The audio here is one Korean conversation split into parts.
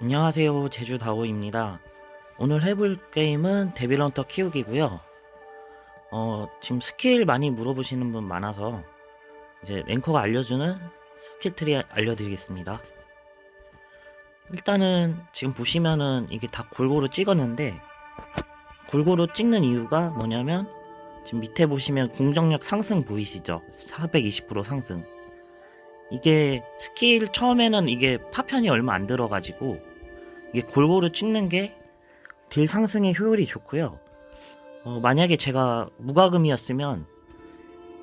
안녕하세요. 제주다오입니다. 오늘 해볼 게임은 데빌런터 키우기고요. 어, 지금 스킬 많이 물어보시는 분 많아서 이제 랭커가 알려주는 스킬 트리 알려드리겠습니다. 일단은 지금 보시면은 이게 다 골고루 찍었는데 골고루 찍는 이유가 뭐냐면 지금 밑에 보시면 공정력 상승 보이시죠? 420% 상승 이게 스킬 처음에는 이게 파편이 얼마 안 들어가지고 이게 골고루 찍는 게 딜 상승의 효율이 좋고요. 어, 만약에 제가 무과금이었으면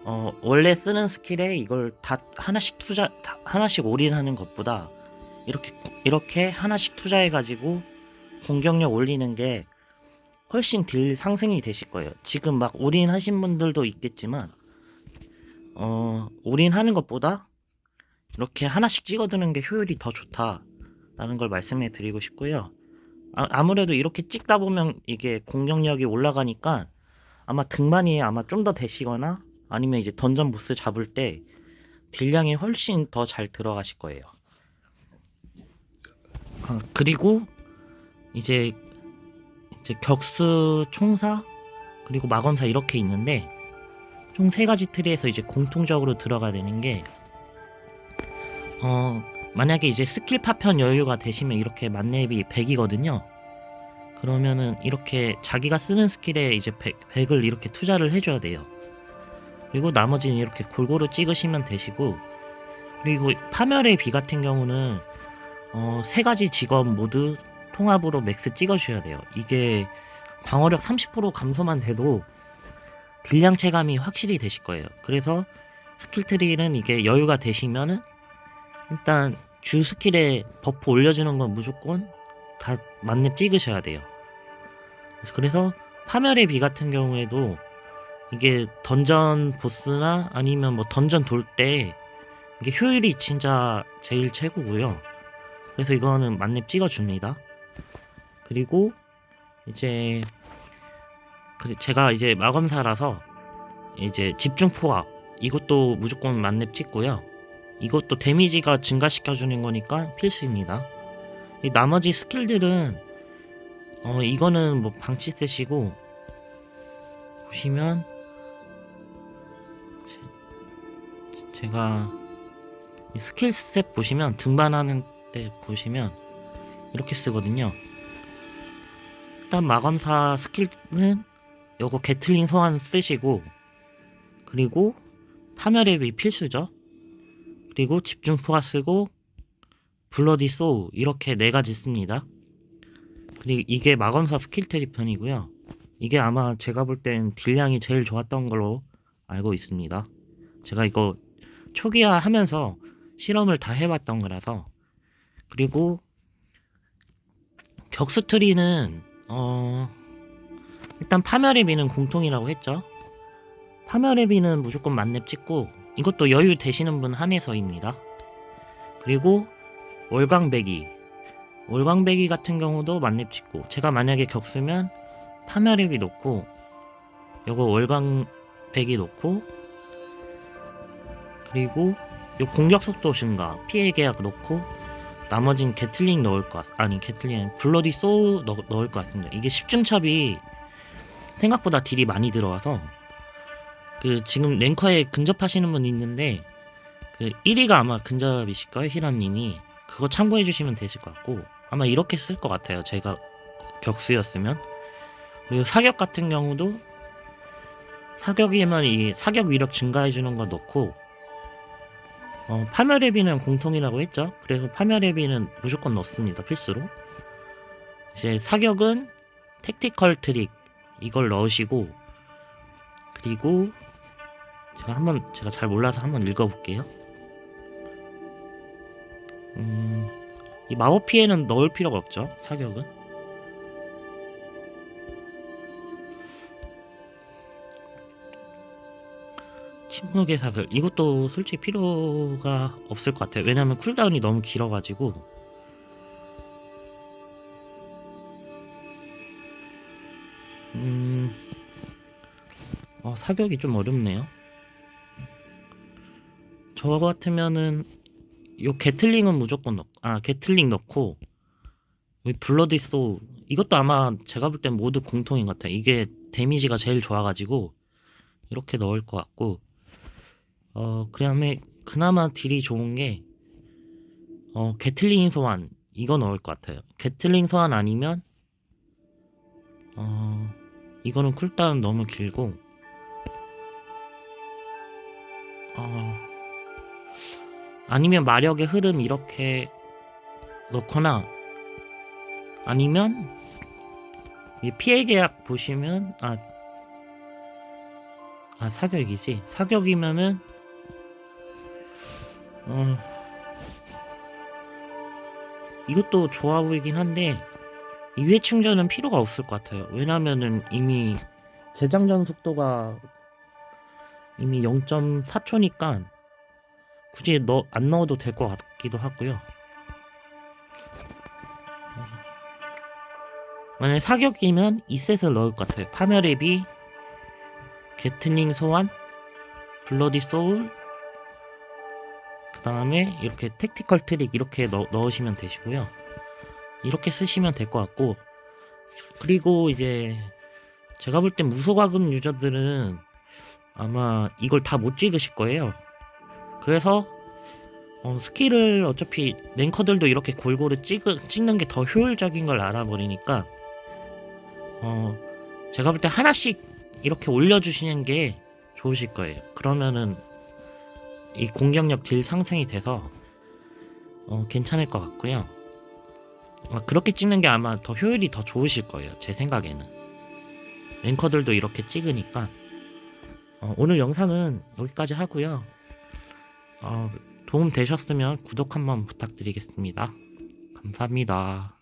어, 원래 쓰는 스킬에 이걸 다 하나씩 투자 다 하나씩 올인하는 것보다 이렇게 이렇게 하나씩 투자해 가지고 공격력 올리는 게 훨씬 딜 상승이 되실 거예요. 지금 막 올인하신 분들도 있겠지만 어, 올인하는 것보다 이렇게 하나씩 찍어두는 게 효율이 더 좋다라는 걸 말씀해 드리고 싶고요. 아, 무래도 이렇게 찍다 보면 이게 공격력이 올라가니까 아마 등반이 아마 좀 더 되시거나 아니면 이제 던전 보스 잡을 때 딜량이 훨씬 더 잘 들어가실 거예요. 아, 그리고 이제 이제 격수 총사 그리고 마검사 이렇게 있는데 총 세 가지 트리에서 이제 공통적으로 들어가야 되는 게 어, 만약에 이제 스킬 파편 여유가 되시면 이렇게 만렙이 100이거든요. 그러면은 이렇게 자기가 쓰는 스킬에 이제 100, 을 이렇게 투자를 해줘야 돼요. 그리고 나머지는 이렇게 골고루 찍으시면 되시고, 그리고 파멸의 비 같은 경우는 어, 세 가지 직업 모두 통합으로 맥스 찍어주셔야 돼요. 이게 방어력 30% 감소만 돼도 딜량 체감이 확실히 되실 거예요. 그래서 스킬 트리는 이게 여유가 되시면은 일단 주 스킬에 버프 올려주는 건 무조건 다 만렙 찍으셔야 돼요. 그래서 파멸의 비 같은 경우에도 이게 던전 보스나 아니면 뭐 던전 돌 때 이게 효율이 진짜 제일 최고고요. 그래서 이거는 만렙 찍어줍니다. 그리고 이제 그 제가 이제 마검사라서 이제 집중 포화 이것도 무조건 만렙 찍고요. 이것도 데미지가 증가시켜주는 거니까 필수입니다. 이 나머지 스킬들은 어 이거는 뭐 방치 쓰시고 보시면 제, 이 스킬 스텝 보시면 등반하는 때 보시면 이렇게 쓰거든요. 일단 마감사 스킬은 요거 게틀링 소환 쓰시고 그리고 파멸의 비 필수죠. 그리고 집중 포가 쓰고 블러디 소우 이렇게 네 가지 씁니다. 그리고 이게 마검사 스킬 트리 편이고요. 이게 아마 제가 볼 땐 딜량이 제일 좋았던 걸로 알고 있습니다. 제가 이거 초기화 하면서 실험을 다 해봤던 거라서 그리고 격수 트리는 어 일단 파멸의 비는 공통이라고 했죠. 파멸의 비는 무조건 만렙 찍고 이것도 여유 되시는 분 한해서입니다. 그리고 월광배기 월광배기 같은 경우도 만렙 찍고 제가 만약에 파멸의 비 놓고 요거 월광배기 놓고 그리고 요 공격 속도 증가 피해 계약 놓고 나머진 게틀링 넣을 것 같, 아니 게틀링 블러디 소우 넣, 넣을 것 같습니다. 이게 10중 첩이 생각보다 딜이 많이 들어와서 그 지금 랭커에 근접하시는 분 있는데 그 1위가 아마 근접이실 거예요 히라님이. 그거 참고해 주시면 되실 것 같고 아마 이렇게 쓸 것 같아요 제가 격수였으면. 그리고 사격 같은 경우도 사격이면 이 사격 위력 증가해 주는 거 넣고 어, 파멸의 비는 공통이라고 했죠? 그래서 파멸의 비는 무조건 넣습니다 필수로. 이제 사격은 택티컬 트릭 이걸 넣으시고 그리고 제가 한번 제가 잘 몰라서 한번 읽어볼게요. 음, 이 마법 피해는 넣을 필요가 없죠. 사격은. 침묵의 사슬 이것도 솔직히 필요가 없을 것 같아요. 왜냐면 쿨다운이 너무 길어가지고 음, 어, 사격이 좀 어렵네요. 저 같으면은 요 게틀링은 무조건 넣, 아 게틀링 넣고 여기 블러디 소울 이것도 아마 제가 볼 땐 모두 공통인 것 같아요. 이게 데미지가 제일 좋아가지고 이렇게 넣을 것 같고 어 그다음에 그나마 딜이 좋은 게 어, 게틀링 소환 이거 넣을 것 같아요. 게틀링 소환 아니면 어 이거는 쿨다운 너무 길고 어 아니면 마력의 흐름 이렇게 넣거나 아니면 이 피해 계약 보시면 아, 아 사격이지 사격이면은 어 이것도 좋아 보이긴 한데 이회 충전은 필요가 없을 것 같아요. 왜냐면은 이미 재장전 속도가 이미 0.4초니까 굳이 넣, 안 넣어도 될 것 같기도 하고요. 만약에 사격이면 2셋을 넣을 것 같아요. 파멸의 게트닝 소환, 블러디 소울, 그 다음에 이렇게 택티컬 트릭 이렇게 넣, 넣으시면 되시고요. 이렇게 쓰시면 될 것 같고, 그리고 이제 제가 볼 땐 무소가금 유저들은 아마 이걸 다 못 찍으실 거예요. 그래서 어, 스킬을 어차피 랭커들도 이렇게 골고루 찍, 찍는 게 더 효율적인 걸 알아버리니까 어, 제가 볼 때 하나씩 이렇게 올려주시는 게 좋으실 거예요. 그러면은 이 공격력 딜 상승이 돼서 어, 괜찮을 것 같고요. 아, 그렇게 찍는 게 아마 더 효율이 더 좋으실 거예요. 제 생각에는. 랭커들도 이렇게 찍으니까 어, 오늘 영상은 여기까지 하고요. 어, 도움 되셨으면 구독 한번 부탁드리겠습니다. 감사합니다.